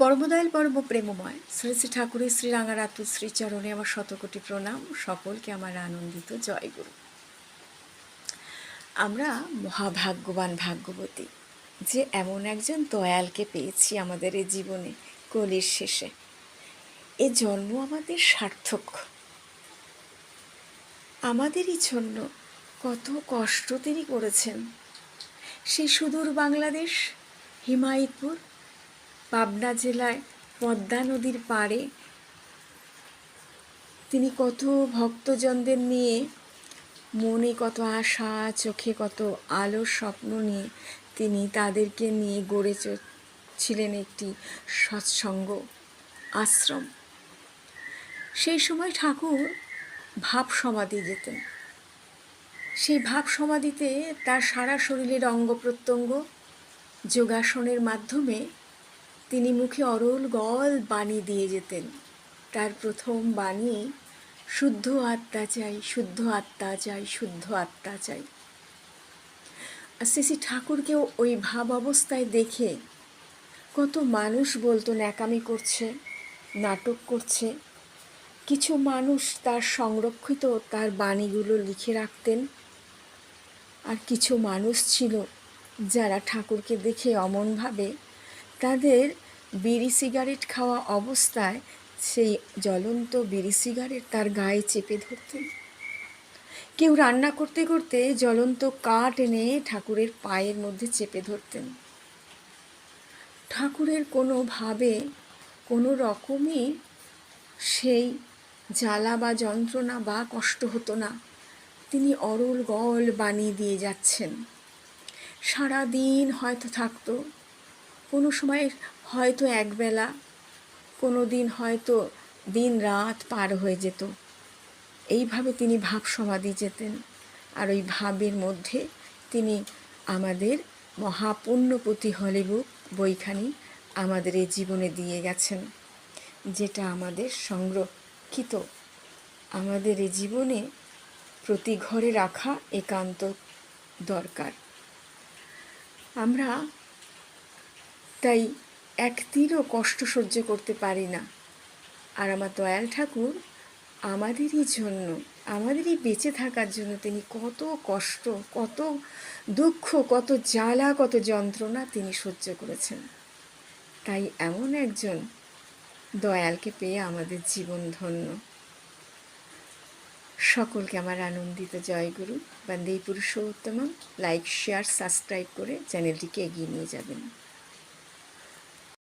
পরমদয়াল পরম প্রেমময়। শ্রী শ্রী ঠাকুরের শ্রী রাঙারাতু শ্রীচরণে আমার শতকোটি প্রণাম। সকলকে আমার আনন্দিত জয়গুরু আমরা মহাভাগ্যবান ভাগ্যবতী, যে এমন একজন দয়ালকে পেয়েছি আমাদের এই জীবনে কলির শেষে। এ জন্ম আমাদের সার্থক। আমাদেরই জন্য কত কষ্ট তিনি করেছেন। সেই সুদূর বাংলাদেশ, হিমায়তপুর পাবনা জেলায় পদ্মা নদীর পাড়ে তিনি কত ভক্তজনদের নিয়ে মনে কত আশা, চোখে কত আলোর স্বপ্ন নিয়ে তিনি তাদেরকে নিয়ে গড়ে ছিলেন একটি সৎসঙ্গ আশ্রম। সেই সময় ঠাকুর ভাব সমাধি যেতেন। সেই ভাব সমাধিতে তার সারা শরীরের অঙ্গ প্রত্যঙ্গ যোগাসনের মাধ্যমে তিনি মুখে অরল গল বাণী দিয়ে যেতেন। তার প্রথম বাণী, শুদ্ধ আত্মা চাই, শুদ্ধ আত্মা চাই, শুদ্ধ আত্মা চাই। শ্রী ঠাকুরকেও ওই ভাব অবস্থায় দেখে কত মানুষ বলতো ন্যাকামি করছে, নাটক করছে। কিছু মানুষ তার সংরক্ষিত তার বাণীগুলো লিখে রাখতেন। আর কিছু মানুষ ছিল যারা ঠাকুরকে দেখে অমনভাবে তাদের বিড়ি সিগারেট খাওয়া অবস্থায় সেই জ্বলন্ত বিড়ি সিগারেট তার গায়ে চেপে ধরতেন কেউ রান্না করতে করতে জ্বলন্ত কাঠ এনে ঠাকুরের পায়ের মধ্যে চেপে ধরতেন। ঠাকুরের কোনো ভাবে কোনো রকমই সেই জ্বালা বা যন্ত্রণা বা কষ্ট হতো না। তিনি অরল গল বানিয়ে দিয়ে যাচ্ছেন। সারা দিন হয়তো থাকতো। কোনো সময় হয়তো একবেলা, কোনো দিন হয়তো দিন রাত পার হয়ে যেত। এইভাবে তিনি ভাব সমাধি যেতেন আর ওই ভাবের মধ্যে তিনি আমাদের মহাপুণ্যপতি হলিবুক বইখানি আমাদের এই জীবনে দিয়ে গেছেন, যেটা আমাদের সংরক্ষিত। আমাদের এই জীবনে প্রতি ঘরে রাখা একান্ত দরকার। আমরা তাই এক তীরও কষ্ট সহ্য করতে পারি না। আর আমার দয়াল ঠাকুর আমাদেরই জন্য, আমাদেরই বেঁচে থাকার জন্য তিনি কত কষ্ট, কত দুঃখ, কত জ্বালা, কত যন্ত্রণা তিনি সহ্য করেছেন। তাই এমন একজন দয়ালকে পেয়ে আমাদের জীবন ধন্য। সকলকে আমার আনন্দিত জয়গুরু। বন্দে পুরুষোত্তম লাইক শেয়ার সাবস্ক্রাইব করে চ্যানেলটিকে এগিয়ে নিয়ে যাবেন।